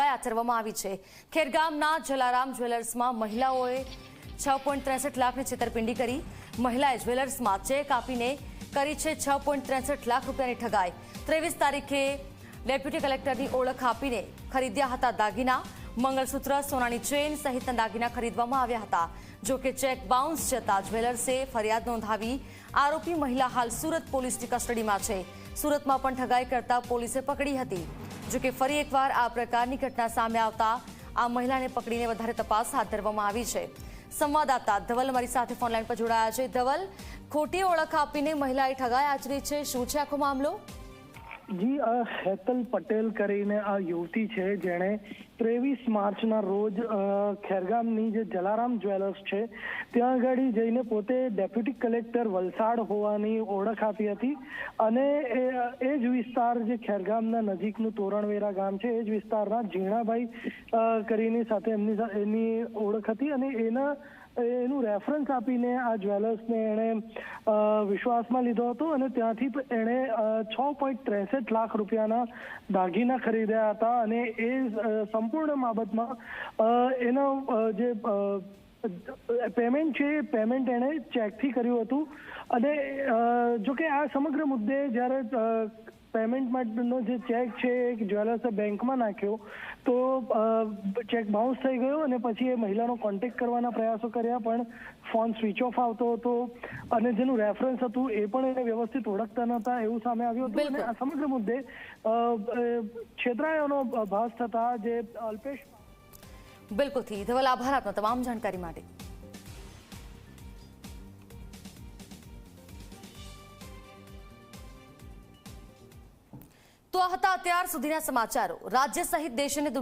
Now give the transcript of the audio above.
ઠગાઈ આચરવામાં આવી છે. ખેરગામના જલારામ જ્વેલર્સમાં મહિલાઓએ છ પોઈન્ટ ત્રેસઠ લાખની છેતરપિંડી કરી. મહિલાએ જ્વેલર્સમાં ચેક આપીને કરી છે છ પોઈન્ટ ત્રેસઠ લાખ રૂપિયાની ઠગાઈ. ત્રેવીસ તારીખે ડેપ્યુટી કલેક્ટરની ઓળખ આપીને ખરીદ્યા હતા દાગીના. મંગળસૂત્ર, સોનાની ચેન સહિતના દાગીના ખરીદવામાં આવ્યા હતા. જોકે ચેક બાઉન્સ જતા જ્વેલર્સે ફરિયાદ નોંધાવી આરોપી મહિલા હાલ સુરત પોલીસની કસ્ટડીમાં છે. સુરતમાં પણ ઠગાઈ કરતા પોલીસે પકડી હતી. જો કે ફરી એકવાર આ પ્રકારની ઘટના સામે આવતા આ મહિલાને પકડીને વધારે તપાસ હાથ ધરવામાં આવી છે. સંવાદદાતા ધવલ મારી સાથે ફોનલાઈન પર જોડાયા છે. ધવલ, ખોટી ઓળખ આપીને મહિલાએ ઠગાઈ આચરી છે. શું છે આખો મામલો? જી હેતલ પટેલ કરીને આ યુવતી છે જેણે ત્રેવીસ માર્ચના રોજ ખેરગામની જે જલારામ જ્વેલર્સ છે ત્યાં આગળ જઈને પોતે ડેપ્યુટી કલેક્ટર વલસાડ હોવાની ઓળખ આપી હતી અને એ જ વિસ્તાર જે ખેરગામના નજીકનું તોરણવેરા ગામ છે એ જ વિસ્તારના ઝીણાભાઈ કરીને સાથે એમની એની ઓળખ હતી અને એના એનું રેફરન્સ આપીને આ જ્વેલર્સને એણે વિશ્વાસમાં લીધો હતો અને ત્યાંથી એણે છ પોઈન્ટ ત્રેસઠ લાખ રૂપિયાના દાગીના ખરીદ્યા હતા અને એ અ, સંપૂર્ણ બાબતમાં એનો જે પેમેન્ટ છે, એ પેમેન્ટ એણે ચેકથી કર્યું હતું. અને જો કે આ સમગ્ર મુદ્દે જ્યારે પેમેન્ટ માટેનો જે ચેક છે એ જ્વેલર્સે બેંકમાં નાખ્યો. તો ચેક બાઉન્સ થઈ ગયો અને પછી એ મહિલાનો કોન્ટેક્ટ કરવાના પ્રયાસો કર્યા પણ ફોન સ્વિચ ઓફ આવતો હતો. અને જેનું રેફરન્સ હતું એ પણ એને વ્યવસ્થિત ઓળખતા નહોતા એવું સામે આવ્યું હતું. અને. આ સમગ્ર મુદ્દે છેતરાયાનો ભાસ થતા જે અલ્પેશ બિલકુલથી ધવલ આભાર આપના તમામ જાણકારી માટે. તો આ હતા અત્યાર સુધીના સમાચારો. રાજ્ય સહિત દેશ અને દુનિયા